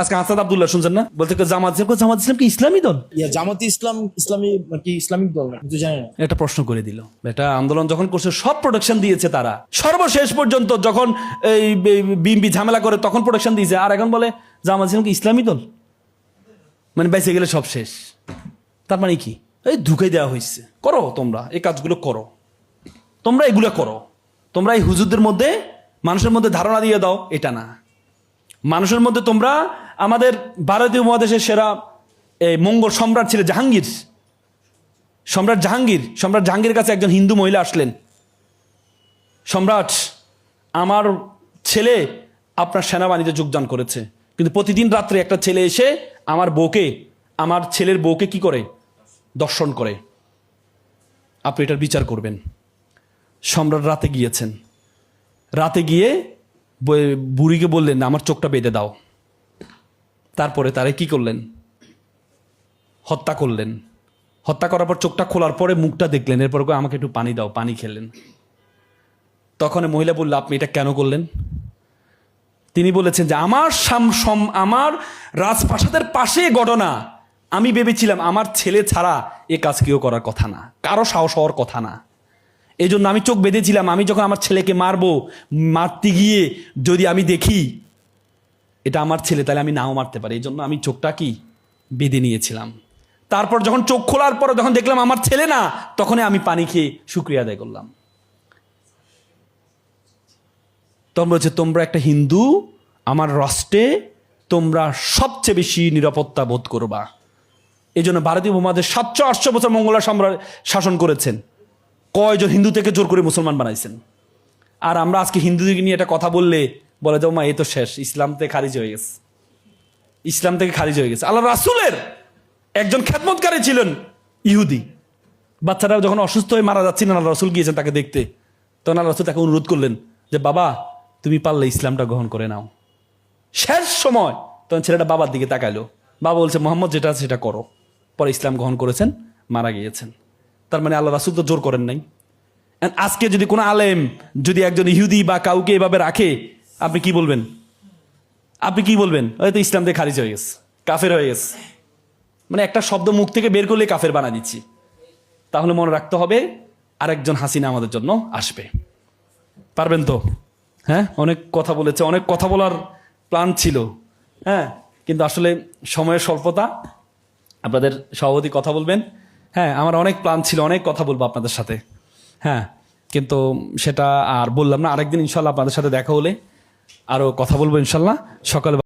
আজকে হাসাদ আব্দুল্লাহ শুনছেন না? বলতে জামাত ইসলাম? জামাত ইসলাম কি ইসলামী দল? ইয়া জামাতি ইসলাম ইসলামী কি ইসলামিক দল? না কিন্তু জানি না। এটা প্রশ্ন করে দিল। এটা আন্দোলন যখন করছে সব প্রোটেকশন দিয়েছে তারা। সর্বশেষ পর্যন্ত যখন এই বিএমপি ঝামেলা করে তখন প্রোটেকশন দিয়েছে। আর এখন বলে জামাত ইসলাম কি ইসলামী দল? মানে বেঁচে গেলে সব শেষ। তার মানে কি? এই ধুকে দেওয়া হয়েছে। করো তোমরা এই কাজগুলো করো। তোমরা এগুলো করো। তোমরা এই হুজুরদের মধ্যে মানুষের মধ্যে ধারণা দিয়ে দাও এটা না। মানুষের মধ্যে তোমরা আমাদের ভারতীয় মহাদেশের সেরা এই মঙ্গল সম্রাট ছিল জাহাঙ্গীর। সম্রাট জাহাঙ্গীর সম্রাট জাহাঙ্গীর কাছে একজন হিন্দু মহিলা আসলেন। সম্রাট, আমার ছেলে আপনার সেনাবাহিনীতে যোগদান করেছে। কিন্তু প্রতিদিন রাত্রে একটা ছেলে এসে আমার বউকে, আমার ছেলের বউকে কি করে? দর্শন করে। আপনি এটার বিচার করবেন। সম্রাট রাতে গিয়েছেন। রাতে গিয়ে বুড়িকে বললেন, আমার চোখটা বেঁধে দাও। তারপরে তারে কি করলেন? হত্যা করলেন। হত্যা করার পর চোখটা খোলার পরে মুখটা দেখলেন। এরপর আমাকে একটু পানি দাও। পানি খেলেন। তখন মহিলা বলল, আপনি এটা কেন করলেন? তিনি বলেছেন যে, আমার সাম- আমার রাজপ্রাসাদের পাশে ঘটনা। আমি ভেবেছিলাম, আমার ছেলে ছাড়া এ কাজ কেউ করার কথা না। কারও সাহস হওয়ার কথা না। এই জন্য আমি চোখ বেঁধেছিলাম, আমি যখন আমার ছেলেকে মারবো, মারতে গিয়ে যদি আমি দেখি এটা আমার ছেলে, তাহলে আমি নাও মারতে পারি। এই জন্য আমি চোখটা কি? বেঁধে নিয়েছিলাম। তারপর যখন চোখ খোলার পর যখন দেখলাম আমার ছেলে না, তখনই আমি পানি খেয়ে শুক্রিয়া আদায় করলাম। তখন বলছে, তোমরা একটা হিন্দু, আমার রাষ্ট্রে তোমরা সবচেয়ে বেশি নিরাপত্তা বোধ করবা। এই জন্য ভারতীয় উপমহাদেশ সাতশো আটশো বছর মঙ্গলা সম্রাট শাসন করেছেন। কয়জন হিন্দু থেকে জোর করে মুসলমান বানাইছেন? আর আমরা আজকে হিন্দুদেরকে নিয়ে একটা কথা বললে বলে যাও মা এ তো শেষ, ইসলাম থেকে খারিজ হয়ে গেছে। ইসলাম থেকে খারিজ হয়ে গেছে। আল্লাহ রাসুলের একজন খ্যাতমতকারী ছিলেন ইহুদি। বাচ্চারা যখন অসুস্থ হয়ে মারা যাচ্ছিলেন আল্লাহ রসুল গিয়েছেন তাকে দেখতে। তখন আল্লাহ রাসুল তাকে অনুরোধ করলেন যে, বাবা, তুমি পারলে ইসলামটা গ্রহণ করে নাও। শেষ সময় তখন ছেলেটা বাবার দিকে তাকাইলো। বাবা বলছে, মোহাম্মদ, যেটা আছে সেটা করো। পরে ইসলাম গ্রহণ করেছেন, মারা গিয়েছেন। তার মানে আল্লাহ রাসুল তো জোর করেন নাই। আজকে যদি কোনো আলেম যদি একজন ইহুদি বা কাউকে এভাবে রাখে, আপনি কি বলবেন? আপনি কি বলবেন? হয়তো ইসলাম থেকে খারিজ হয়ে গেছে, কাফের হয়ে গেছে। মানে একটা শব্দ মুখ থেকে বের করলে কাফের বানা দিচ্ছি। তাহলে মনে রাখতে হবে, আরেকজন হাসিনা আমাদের জন্য আসবে। পারবেন তো? হ্যাঁ? অনেক কথা বলেছে, অনেক কথা বলার প্ল্যান ছিল। হ্যাঁ? কিন্তু আসলে সময়ের স্বল্পতা, আপনাদের সভাপতি কথা বলবেন। হ্যাঁ আমার অনেক প্ল্যান ছিল, অনেক কথা বলব আপনাদের সাথে। হ্যাঁ কিন্তু সেটা আর বললাম না। আরেকদিন ইনশাল্লাহ আপনাদের সাথে দেখা হলে আরও কথা বলব ইনশাল্লাহ। সকালে